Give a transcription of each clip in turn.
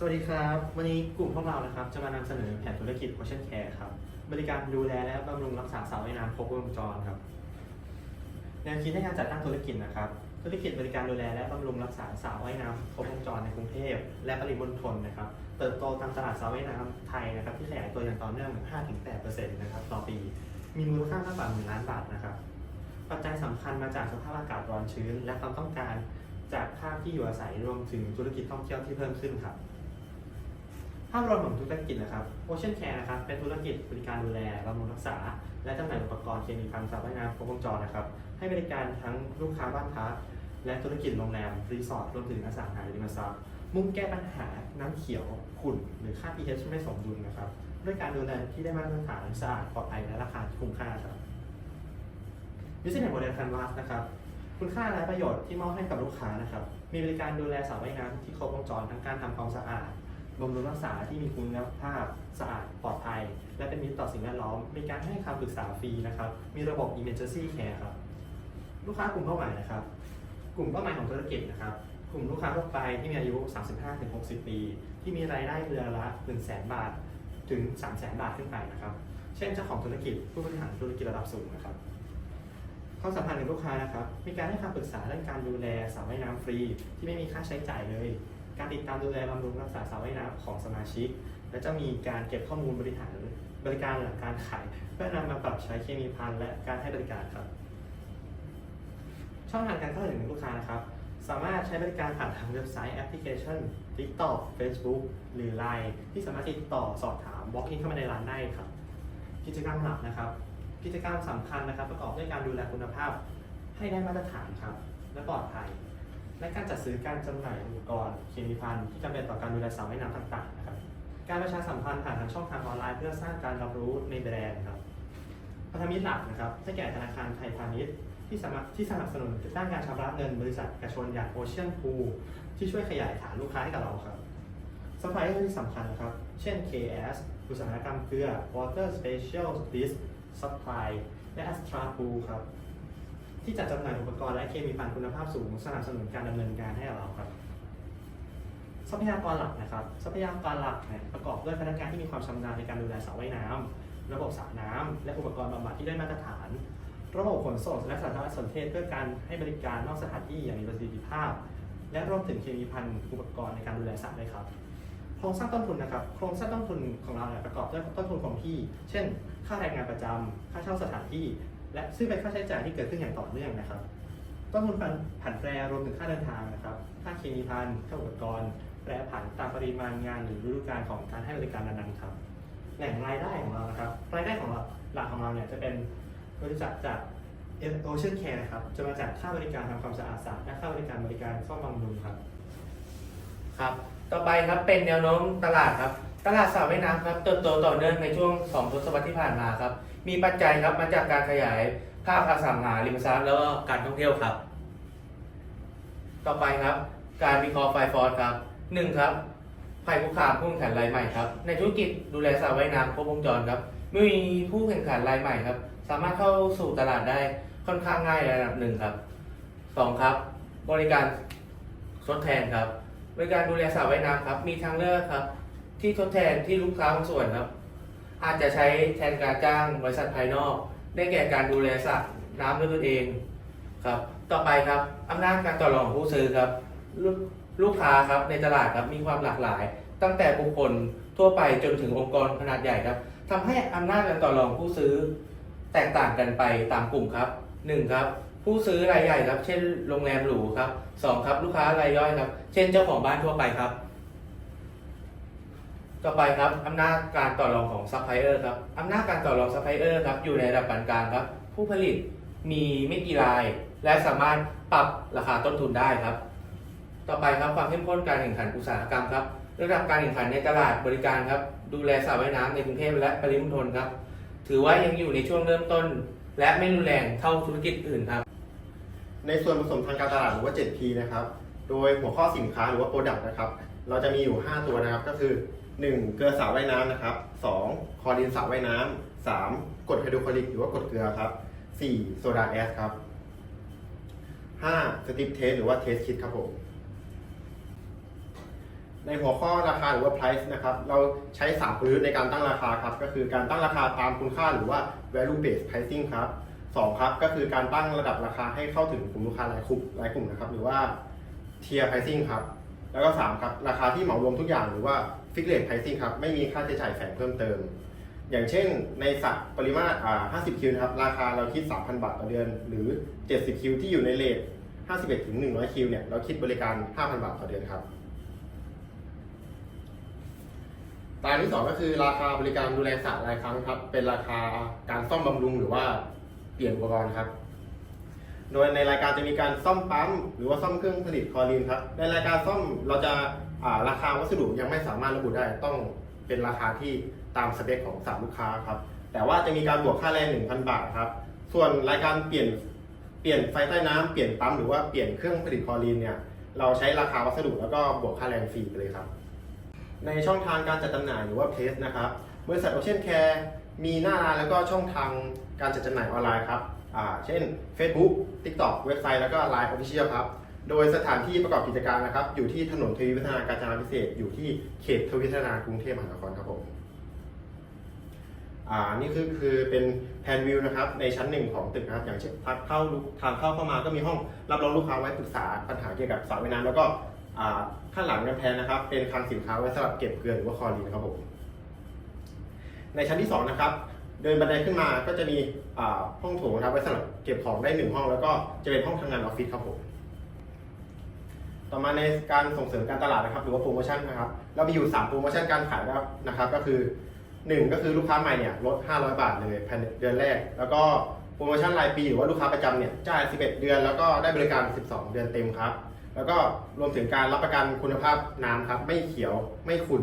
สวัสดีครับ วันนี้กลุ่มพวกเรานะครับ จะมานำเสนอแผนธุรกิจ Ocean Care ครับ บริการดูแลและบำรุงรักษาเสาวว่ายน้ำครบวงจรครับแนวคิดในการจัดตั้งธุรกิจนะครับ ธุรกิจบริการดูแลและบำรุงรักษาสาวว่ายน้ำครบวงจรในกรุงเทพและปริมณฑลนะครับ เติบโตตามตลาดสาวว่ายน้ำไทยนะครับ ที่ขยายตัวอย่างต่อเนื่อง 5-8%นะครับต่อปี มีมูลค่ามากกว่า1ล้านบาทนะครับ ปัจจัยสำคัญมาจากสภาพอากาศร้อนชื้น และความต้องการจากภาคที่อยู่อาศัยรวมถึงธุรกิจท่องเที่ยวที่เพิ่มขึ้นครับาพรวมของธุรกิจนะครับ Ocean Care นะครับเป็นธุรกิจบริการดูแลบำรุงรักษา และจำหน่ายอุปกรณ์เคมีภัณฑ์สระว่ายน้ำครบวงจรนะครับ ให้บริการทั้งลูกค้าบ้านพักและธุรกิจโรงแรมรีสอร์ทรวมถึงอสังหาริมทรัพย์ มุ่งแก้ปัญหาน้ำเขียวขุ่นหรือค่า pH ไม่สมดุลนะครับด้วยการดูแลที่ได้มาตรฐานสะอาดปลอดภัยและราคาที่คุ้มค่าครับ Business Model Canvas นะครับคุณค่าและประโยชน์ที่มอบให้กับลูกค้านะครับมีบริการดูแลสระว่ายน้ำที่ครบวงจรทั้งการทำความสะอาด บำรุงรักษาที่มีคุณภาพสะอาดปลอดภัย และเป็นมิตรต่อสิ่งแวดล้อม มีการให้คำปรึกษาฟรีนะครับ มีระบบ emergency care ครับ ลูกค้ากลุ่มเป้าหมายนะครับ กลุ่มเป้าหมายของธุรกิจนะครับ กลุ่มลูกค้าทั่วไปที่มีอายุ 35-60 ปี ที่มีรายได้เดือนละ 100,000 บาท ถึง 300,000 บาทขึ้นไปนะครับ เช่นเจ้าของธุรกิจ ผู้บริหารธุรกิจระดับสูงนะครับความสัมพันธ์กับลูกค้านะครับ มีการให้คำปรึกษาเรื่องการดูแลสระว่ายน้ำฟรี ที่ไม่มีค่าใช้จ่ายเลย การติดตามดูแลบำรุงรักษาสระว่ายน้ำของสมาชิก และจะมีการเก็บข้อมูลบริหารบริการหลังการขาย เพื่อนำมาปรับใช้เคมีภัณฑ์และการให้บริการครับ ช่องทางการเข้าถึงลูกค้านะครับ สามารถใช้บริการผ่านทางเว็บไซต์แอปพลิเคชัน TikTok Facebook หรือ Line ที่สามารถติดต่อสอบถาม walk in เข้ามาในร้านได้ครับ กิจกรรมหลักนะครับ กิจกรรมสำคัญนะครับ ประกอบด้วยการดูแลคุณภาพ ให้ได้มาตรฐานครับ และปลอดภัย และการจัดซื้อการจำหน่ายอุปกรณ์เคมีภัณฑ์ที่จำเป็นต่อการดูแลสระว่ายน้ำต่างๆนะครับ การประชาสัมพันธ์ผ่านทางช่องทางออนไลน์เพื่อสร้างการรับรู้ในแบรนด์ครับพันธมิตรหลักนะครับได้แก่ธนาคารไทยพาณิชย์ที่สามารถที่สนับสนุนด้านการชำระเงินบริษัทเอกชนอย่างโอเชียนพูที่ช่วยขยายฐานลูกค้าให้กับเราครับซัพพลายเออร์ที่สำคัญนะครับ เช่น KS อุตสาหกรรมเกลือ Water Special Disk Supply และ Astra Pool ครับ ที่จัดจำหน่ายอุปกรณ์และเคมีภัณฑ์คุณภาพสูง สนับสนุนการดำเนินการให้เราครับ ทรัพยากรหลักนะครับ ทรัพยากรหลักเนี่ยประกอบด้วยพนักงานที่มีความชำนาญในการดูแลสระว่ายน้ำระบบสระน้ำและอุปกรณ์บำบัดที่ได้มาตรฐาน ระบบขนส่งและสารสนเทศเพื่อการให้บริการนอกสถานที่อย่างมีประสิทธิภาพ และรวมถึงเคมีภัณฑ์อุปกรณ์ในการดูแลสระด้วยครับโครงสร้างต้นทุนนะครับ โครงสร้างต้นทุนของเราเนี่ยประกอบด้วยต้นทุนคงที่ เช่น ค่าแรงงานประจำค่าเช่าสถานที่ และซึ่งเป็นค่าใช้จ่ายที่เกิดขึ้นอย่างต่อเนื่องนะครับ ต้นทุนผันผันแปรรวมถึงค่าเดินทางนะครับ ค่าเคมีภัณฑ์ค่าอุปกรณ์ แปรผันตามปริมาณงานหรือฤดูกาลของการให้บริการนั้นๆครับ แหล่งรายได้ของเรานะครับ รายได้ของเราหลักของเราเนี่ยจะเป็นบริจาคจาก Ocean Care นะครับ จะมาจากค่าบริการทำความสะอาดสระและค่าบริการบริการซ่อมบำรุงครับ ครับ ต่อไปครับเป็นแนวโน้มตลาดครับ ตลาดสระว่ายน้ำครับเติบโตต่อเนื่องในช่วง 2 ทศวรรษที่ผ่านมาครับ มีปัจจัยครับมาจากการขยายภาคอสังหาริมทรัพย์แล้วก็การท่องเที่ยวครับ ต่อไปครับ การวิเคราะห์ไฟฟอร์ครับหนึ่งครับภัยคุกคามผู้แข่งขันรายใหม่ครับ ในธุรกิจดูแลสระว่ายน้ำครบวงจรครับมีผู้แข่งขันรายใหม่ครับ สามารถเข้าสู่ตลาดได้ค่อนข้างง่ายระดับหนึ่งครับสองครับ บริการทดแทนครับ บริการดูแลสระว่ายน้ำครับ มีทางเลือกครับ ที่ทดแทนที่ลูกค้าบางส่วนครับ อาจจะใช้แทนการจ้างบริษัทภายนอก ได้แก่การดูแลสระน้ำด้วยตนเองครับ ต่อไปครับอำนาจการต่อรองของผู้ซื้อครับลูกลูกค้าครับในตลาดครับมีความหลากหลาย ตั้งแต่บุคคลทั่วไปจนถึงองค์กรขนาดใหญ่ครับทำให้อำนาจการต่อรองผู้ซื้อ แตกต่างกันไปตามกลุ่มครับหนึ่งครับผู้ซื้อรายใหญ่ครับ เช่นโรงแรมหรูครับสองครับลูกค้ารายย่อยครับ เช่นเจ้าของบ้านทั่วไปครับ ต่อไปครับอำนาจการต่อรองของซัพพลายเออร์ครับอำนาจการต่อรองซัพพลายเออร์ครับอยู่ในระดับปานกลางครับ ผู้ผลิตมีไม่กี่ราย และสามารถปรับราคาต้นทุนได้ครับ ต่อไปครับความเข้มข้นการแข่งขันอุตสาหกรรมครับระดับการแข่งขันในตลาดบริการครับ ดูแลสระว่ายน้ำในกรุงเทพและปริมณฑลครับ ถือว่ายังอยู่ในช่วงเริ่มต้น และไม่รุนแรงเท่าธุรกิจอื่นครับ ในส่วนผสมทางการตลาดหรือว่า 7P นะครับ โดยหัวข้อสินค้าหรือว่า Product นะครับ เราจะมีอยู่ 5 ตัวนะครับ ก็คือ 1. เกลือสระว่ายน้ำนะครับ 2. คลอรีนสระว่ายน้ำ 3. กรดไฮโดรคลอริกหรือว่ากรดเกลือครับ 4. โซดาแอสครับ 5. สติปเทสหรือว่าเทสคิดครับผม ในหัวข้อราคาหรือว่า price นะครับ เราใช้3กลยุทธ์ในการตั้งราคาครับ ก็คือการตั้งราคาตามคุณค่าหรือว่า value based pricing ครับสองครับก็คือการตั้งระดับราคาให้เข้าถึงกลุ่มลูกค้ารายกลุ่มรายกลุ่มนะครับ หรือว่า tier pricing ครับ แล้วก็3ครับราคาที่เหมารวมทุกอย่างหรือว่า fixed rate pricing ครับ ไม่มีค่าใช้จ่ายแฝงเพิ่มเติม อย่างเช่นในสัตว์ปริมาตรอ่า50 คิวนะครับ ราคาเราคิด 3,000 บาทต่อเดือน หรือ 70 คิวที่อยู่ในเลท51ถึง100 คิวเนี่ย เราคิดบริการ 5,000 บาทต่อเดือนครับ ตาที่สองก็คือราคาบริการดูแลสัตว์รายครั้งครับ เป็นราคาการซ่อมบำรุงหรือว่าเปลี่ยนอุปกรณ์ครับโดยในรายการจะมีการซ่อมปั๊มหรือว่าซ่อมเครื่องผลิตคลอรีนครับ ในรายการซ่อมเราจะ ราคาวัสดุยังไม่สามารถระบุได้ต้องเป็นราคาที่ตามสเปคของสามลูกค้าครับ แต่ว่าจะมีการบวกค่าแรง 1,000 บาทครับ ส่วนรายการเปลี่ยนเปลี่ยนไฟใต้น้ำเปลี่ยนปั๊มหรือว่าเปลี่ยนเครื่องผลิตคลอรีนเนี่ยเราใช้ราคาวัสดุแล้วก็บวกค่าแรงฟรีไปเลยครับ ในช่องทางการจัดจำหน่ายหรือว่าเพจนะครับบริษัทโอเชียนแคร์มีหน้าร้านแล้วก็ช่องทางการจัดจำหน่ายออนไลน์ครับเช่น Facebook TikTok เว็บไซต์แล้วก็ Line Official ครับ โดยสถานที่ประกอบกิจการนะครับ อยู่ที่ถนนทวีวัฒนาการจนาพิเศษ อยู่ที่เขตทวีวัฒนากรุงเทพมหานครครับผมอ่านี่คือคือเป็นแผนวิวนะครับ ในชั้นหนึ่งของตึกนะครับ อย่างเช่นทางเข้าทางเข้าเข้ามาก็มีห้องรับรองลูกค้าไว้ปรึกษาปัญหาเกี่ยวกับสระว่ายน้ำแล้วก็อ่าข้างหลังกำแพงนะครับ เป็นคลังสินค้าไว้สำหรับเก็บเกลือหรือว่าคอรีนะครับผมในชั้นที่สองนะครับเดินบันไดขึ้นมาก็จะมีห้องโถงนะครับไว้สำหรับเก็บของได้หนึ่งห้องแล้วก็จะเป็นห้องทำงานออฟฟิศครับผม ต่อมาในการส่งเสริมการตลาดนะครับ หรือว่าโปรโมชั่นนะครับเรามีอยู่ 3 โปรโมชั่นการขายนะครับ ก็คือ 1 ก็คือลูกค้าใหม่เนี่ยลด 500 บาทเลยภายในเดือนแรก แล้วก็โปรโมชั่นรายปีหรือว่าลูกค้าประจำเนี่ยจ่าย 11 เดือน แล้วก็ได้บริการ 12 เดือนเต็มครับ แล้วก็รวมถึงการรับประกันคุณภาพน้ำครับไม่เขียวไม่ขุ่น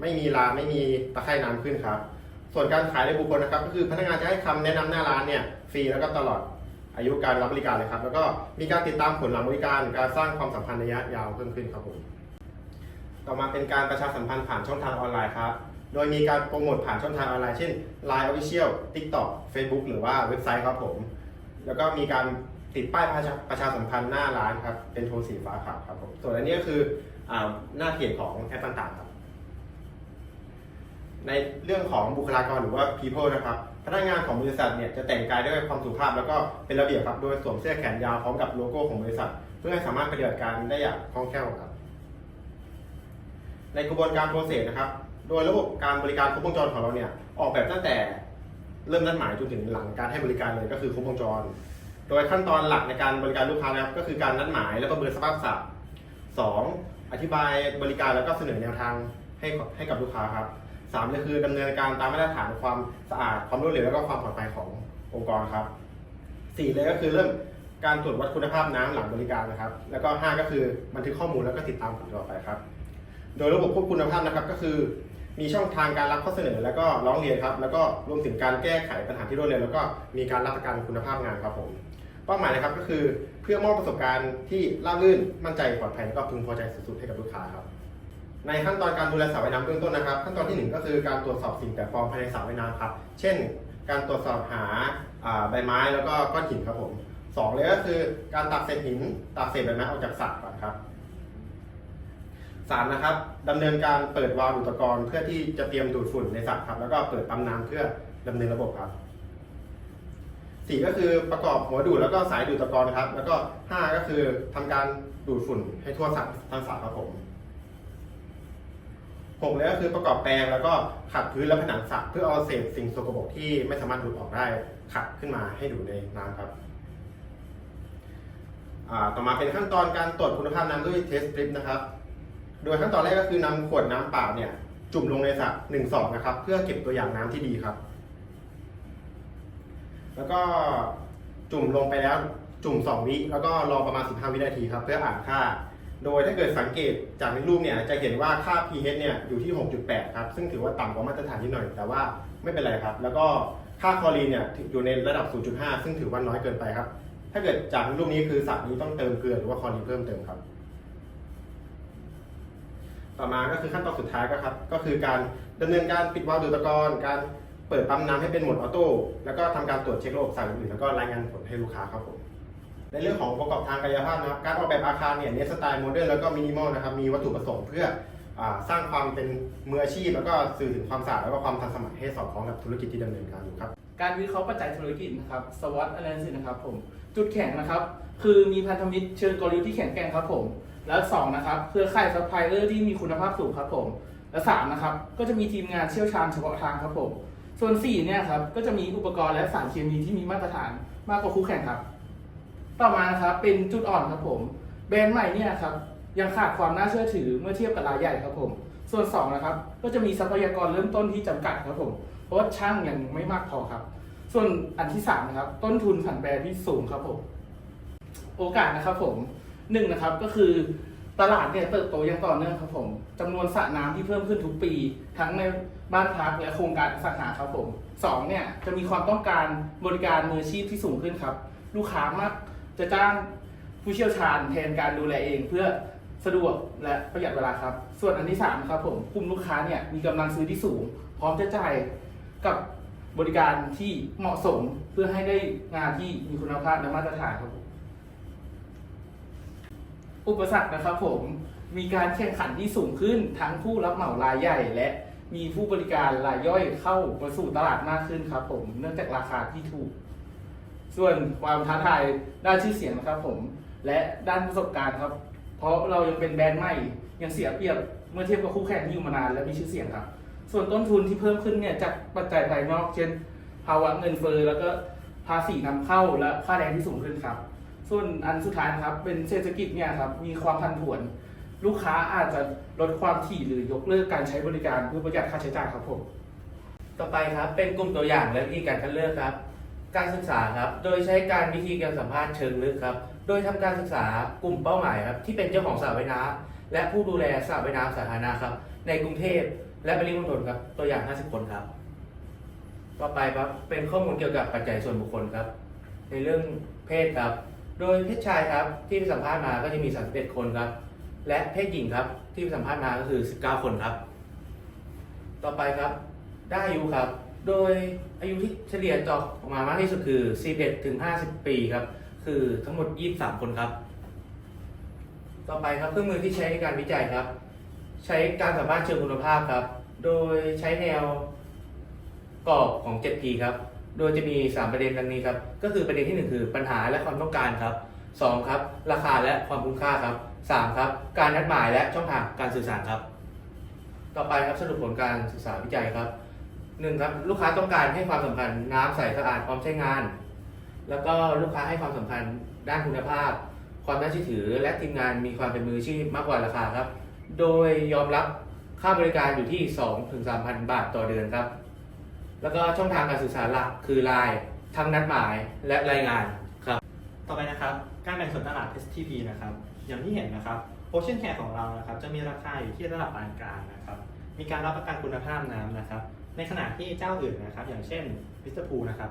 ไม่มีลาไม่มีตะไคร่น้ำขึ้นครับส่วนการขายในบุคคลนะครับ ก็คือพนักงานจะให้คำแนะนำหน้าร้านเนี่ยฟรีแล้วก็ตลอด อายุการรับบริการเลยครับ แล้วก็มีการติดตามผลหลังบริการ การสร้างความสัมพันธ์ระยะยาวเพิ่มขึ้นครับผมต่อมาเป็นการประชาสัมพันธ์ผ่านช่องทางออนไลน์ครับ โดยมีการโปรโมทผ่านช่องทางออนไลน์เช่น Line Official TikTok Facebook หรือว่าเว็บไซต์ครับผม แล้วก็มีการติดป้ายประชาประชาสัมพันธ์หน้าร้านครับ เป็นโทนสีฟ้าขาวครับผม ส่วนอันนี้ก็คืออหน้าเพจของแอปต่างๆครับ ในเรื่องของบุคลากรหรือว่า people นะครับ พนักงานของบริษัทเนี่ยจะแต่งกายด้วยความสุภาพแล้วก็เป็นระเบียบครับ โดยสวมเสื้อแขนยาวพร้อมกับโลโก้ของบริษัท เพื่อให้สามารถปฏิบัติการได้อย่างคล่องแคล่วครับ ในกระบวนการโปรเซสนะครับ โดยระบบการบริการครบวงจรของเราเนี่ยออกแบบตั้งแต่เริ่มนัดหมายจนถึงหลังการให้บริการเลยก็คือครบวงจร โดยขั้นตอนหลักในการบริการลูกค้านะครับก็คือการนัดหมายแล้วก็เบอร์สภาพสัตว์สองอธิบายบริการแล้วก็เสนอแนวทางให้ให้กับลูกค้าครับ สามก็คือดำเนินการตามมาตรฐานความสะอาดความรวดเร็วแล้วก็ความปลอดภัยขององค์กรครับสี่เลยก็คือเริ่มการตรวจวัดคุณภาพน้ำหลังบริการนะครับ แล้วก็ห้าก็คือบันทึกข้อมูลแล้วก็ติดตามผลต่อไปครับ โดยระบบควบคุมคุณภาพนะครับก็คือ มีช่องทางการรับข้อเสนอ แล้วก็ร้องเรียนครับ แล้วก็รวมถึงการแก้ไขปัญหาที่รวดเร็วแล้วก็มีการรับประกันคุณภาพงานครับผมเป้าหมายนะครับก็คือเพื่อมอบประสบการณ์ที่ราบรื่นมั่นใจปลอดภัยแล้วก็พึงพอใจสุดๆให้กับลูกค้าครับ ในขั้นตอนการดูแลสระว่ายน้ำเบื้องต้นนะครับ ขั้นตอนที่หนึ่งก็คือการตรวจสอบสิ่งแปลกปลอมภายในสระว่ายน้ำครับ เช่น การตรวจสอบหาใบไม้แล้วก็ก้อนหินครับผมสองเลยก็คือการตักเศษหินตักเศษใบไม้ออกจากสระก่อนครับสามนะครับดำเนินการเปิดวาล์วดูดตะกอนเพื่อที่จะเตรียมดูดฝุ่นในสระครับ แล้วก็เปิดปั๊มน้ำเพื่อดำเนินระบบครับสี่ก็คือประกอบหัวดูดแล้วก็สายดูดตะกอนครับ แล้วก็ห้าก็คือทำการดูดฝุ่นให้ทั่วสระทั้งสระครับผม หกเลยก็คือประกอบแปรงแล้วก็ขัดพื้นและผนังสระเพื่อเอาเศษสิ่งสกปรกที่ไม่สามารถดูดออกได้ขัดขึ้นมาให้ดูในน้ำครับต่อมาเป็นขั้นตอนการตรวจคุณภาพน้ำด้วยเทสตริปนะครับ โดยขั้นตอนแรกก็คือนำขวดน้ำเปล่าเนี่ยจุ่มลงในสระหนึ่งซองนะครับ เพื่อเก็บตัวอย่างน้ำที่ดีครับ แล้วก็จุ่มลงไปแล้วจุ่ม 2 วิแล้วก็รอประมาณ 15 วินาทีครับ เพื่ออ่านค่า โดยถ้าเกิดสังเกตจากในรูปเนี่ยจะเห็นว่าค่า pH เนี่ยอยู่ที่ 6.8 ครับ ซึ่งถือว่าต่ำกว่ามาตรฐานนิดหน่อย แต่ว่าไม่เป็นไรครับ แล้วก็ค่าคลอรีนเนี่ยอยู่ในระดับ 0.5 ซึ่งถือว่าน้อยเกินไปครับ ถ้าเกิดจากรูปนี้คือสระนี้ต้องเติมเกลือหรือว่าคลอรีนเพิ่มเติมครับ ต่อมาก็คือขั้นตอนสุดท้ายก็ครับ ก็คือการดำเนินการปิดวาล์วดูดตะกอนการเปิดปั๊มน้ำให้เป็นโหมดออโต้ แล้วก็ทำการตรวจเช็คระบบสายอื่นแล้วก็รายงานผลให้ลูกค้าครับผม ในเรื่องของประกอบทางกายภาพนะครับการออกแบบอาคารเนี่ยเน้นสไตล์โมเดิร์นแล้วก็มินิมอลนะครับมีวัตถุประสงค์เพื่ออสร้างความเป็นมืออาชีพ แล้วก็สื่อถึงความสะอาดแล้วก็ความทันสมัยให้สอดคล้องกับธุรกิจที่ดำเนินการอยู่ครับการวิเคราะห์ปัจจัยธุรกิจนะครับสวอตอ n a l y s i s นะครับผมจุดแข็งนะครับคือมีพันธมิตรเชิงกลยุทธ์ที่แข็งแกร่งครับผมแล้วสองนะครับเครือข่ายซัพพลายเออร์ที่มีคุณภาพสูงครับผมและสามนะครับก็จะมีทีมงานเชี่ยวชาญเฉพาะทางครับผมส่วนสี่เนี่ยครับก็จะมีอุปกรณ์และสารเคมีที่มีมาตรฐานมากกว่าคู่แข่งครับ ต่อมานะครับเป็นจุดอ่อนครับผม แบรนด์ใหม่เนี่ยครับยังขาดความน่าเชื่อถือเมื่อเทียบกับรายใหญ่ครับผม ส่วนสองนะครับก็จะมีทรัพยากรเริ่มต้นที่จำกัดครับผม เพราะว่าช่างยังไม่มากพอครับ ส่วนอันที่สามนะครับต้นทุนผันแปรที่สูงครับผม โอกาสนะครับผมหนึ่งนะครับก็คือตลาดเนี่ยเติบโตอย่างต่อเนื่องครับผมจำนวนสระน้ำที่เพิ่มขึ้นทุกปี ทั้งในบ้านพักและโครงการอสังหาครับผมสองเนี่ยจะมีความต้องการบริการมืออาชีพที่สูงขึ้นครับ ลูกค้ามัก จะจ้างผู้เชี่ยวชาญแทนการดูแลเองเพื่อสะดวกและประหยัดเวลาครับ ส่วนอันที่สามครับผมกลุ่มลูกค้าเนี่ยมีกำลังซื้อที่สูง พร้อมจะจ่ายกับบริการที่เหมาะสมเพื่อให้ได้งานที่มีคุณภาพและมาตรฐานครับผมอุปสรรคนะครับผมมีการแข่งขันที่สูงขึ้นทั้งผู้รับเหมารายใหญ่ และมีผู้บริการรายย่อยเข้ามาสู่ตลาดมากขึ้นครับผมเนื่องจากราคาที่ถูก ส่วนความท้าทายด้านชื่อเสียงนะครับผม และด้านประสบการณ์ครับ เพราะเรายังเป็นแบรนด์ใหม่ยังเสียเปรียบเมื่อเทียบกับคู่แข่งที่อยู่มานาน และมีชื่อเสียงครับ ส่วนต้นทุนที่เพิ่มขึ้นเนี่ยจากปัจจัยภายนอก เช่น ภาวะเงินเฟ้อแล้วก็ภาษีนำเข้าและค่าแรงที่สูงขึ้นครับ ส่วนอันสุดท้ายนะครับเป็นเศรษฐกิจเนี่ยครับมีความผันผวน ลูกค้าอาจจะลดความถี่หรือยกเลิกการใช้บริการเพื่อประหยัดค่าใช้จ่ายครับผม ต่อไปครับเป็นกลุ่มตัวอย่างและวิธีการคัดเลือกครับ การศึกษาครับ โดยใช้การวิธีการสัมภาษณ์เชิงลึกครับ โดยทำการศึกษากลุ่มเป้าหมายครับที่เป็นเจ้าของสระว่ายน้ำและผู้ดูแลสระว่ายน้ำสาธารณะครับ ในกรุงเทพและปริมณฑลครับ ตัวอย่าง 50 คนครับ ต่อไปครับเป็นข้อมูลเกี่ยวกับปัจจัยส่วนบุคคลครับ ในเรื่องเพศครับ โดยเพศชายครับที่ไปสัมภาษณ์มาก็จะมี 31 คนครับ และเพศหญิงครับที่ไปสัมภาษณ์มาก็คือ 19 คนครับ ต่อไปครับ ได้อายุครับ โดยอายุที่เฉลี่ยจาะออกมามากที่สุดคือ 11ถึง 50 ปีครับ คือทั้งหมด 23 คนครับ ต่อไปครับเครื่องมือที่ใช้ในการวิจัยครับ ใช้การสัมภาษณ์เชิงคุณภาพครับ โดยใช้แนวกรอบของ 7P ครับ โดยจะมี 3 ประเด็นดังนี้ครับ ก็คือประเด็นที่ 1 คือปัญหาและความต้องการครับ 2 ครับ ราคาและความคุ้มค่าครับ 3 ครับ การนัดหมายและช่องทางการสื่อสารครับ ต่อไปครับสรุปผลการศึกษาวิจัยครับ หนึ่งครับลูกค้าต้องการให้ความสำคัญน้ำใสสะอาดพร้อมใช้งาน แล้วก็ลูกค้าให้ความสำคัญด้านคุณภาพ ความน่าเชื่อถือและทีมงานมีความเป็นมืออาชีพมากกว่าราคาครับ โดยยอมรับค่าบริการอยู่ที่2ถึง3,000 บาทต่อเดือนครับ แล้วก็ช่องทางการสื่อสารหลักคือไลน์ทั้งนัดหมายและรายงานครับ ต่อไปนะครับการแบ่งส่วนตลาด STP นะครับ อย่างที่เห็นนะครับ Ocean Care ของเรานะครับจะมีราคาอยู่ที่ระดับปานกลางนะครับ มีการรับประกันคุณภาพน้ำนะครับ ในขณะที่เจ้าอื่นนะครับ อย่างเช่นมิสเตอร์พูนะครับ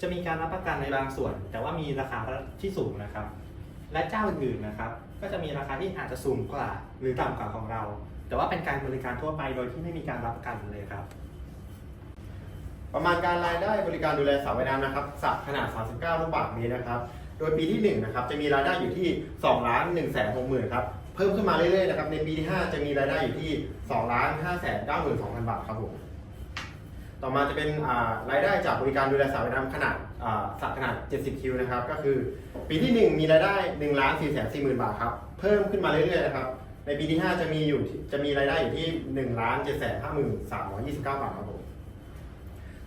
จะมีการรับประกันในบางส่วน แต่ว่ามีราคาที่สูงนะครับ และเจ้าอื่นๆนะครับ ก็จะมีราคาที่อาจจะสูงกว่าหรือต่ำกว่าของเรา แต่ว่าเป็นการบริการทั่วไปโดยที่ไม่มีการรับประกันเลยครับ ประมาณการรายได้บริการดูแลสระว่ายน้ำนะครับสระขนาด 39 ลูกบาศก์เมตรนะครับ โดยปีที่1นะครับจะมีรายได้อยู่ที่2ล้าน1แสน6หมื่นครับเพิ่มขึ้นมาเรื่อยๆนะครับในปีที่ 5 จะมีรายได้อยู่ที่2ล้าน5แสน9หมื่น2พันบาทครับผม ต่อมาจะเป็นรายได้จากบริการดูแลสระว่ายน้ำขนาดสระขนาด 70 คิวนะครับ ก็คือปีที่ 1 มีรายได้1ล้าน4แสน4หมื่นบาทครับ เพิ่มขึ้นมาเรื่อยๆนะครับ ในปีที่ 5 จะมีอยู่จะมีรายได้อยู่ที่1ล้าน7แสน5หมื่น329 บาทครับผม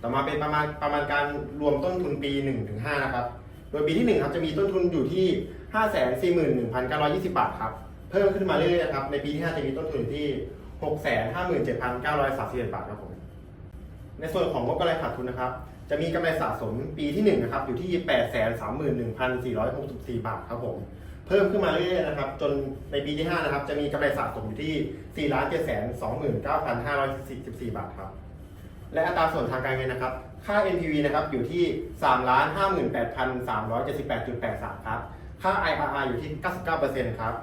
ต่อมาเป็นประมาณประมาณการรวมต้นทุนปี1ถึง5นะครับ โดยปีที่1ครับจะมีต้นทุนอยู่ที่ 5 4 1 9 2 0 บาทครับ เพิ่มขึ้นมาเรื่อยๆนะครับ ในปีที่ 5 จะมีต้นทุนอยู่ที่ 6 5 7 9 3 1 บาทครับผม ในส่วนของงบกำไรขาดทุนนะครับ จะมีกำไรสะสมปีที่1นะครับอยู่ที่ 8 3 1 4 6 4 บาทครับผม เพิ่มขึ้นมาเรื่อยๆนะครับ จนในปีที่ 5 นะครับ จะมีกำไรสะสมอยู่ที่ 4 7 2 9 5 4บาทครับ และอัตราส่วนทางการเงินนะครับ ค่า NPV นะครับอยู่ที่ 3 58,378.83 ครับ ค่า IRR อยู่ที่ 99%ครับ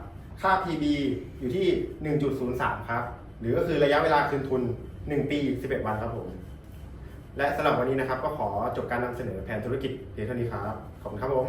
ค่า PB อยู่ที่ 1.03 ครับ หรือก็คือระยะเวลาคืนทุน 1 ปี 11 วันครับผม และสำหรับวันนี้นะครับก็ขอจบการนำเสนอแผนธุรกิจเพียงเท่านี้ครับ ขอบคุณครับผม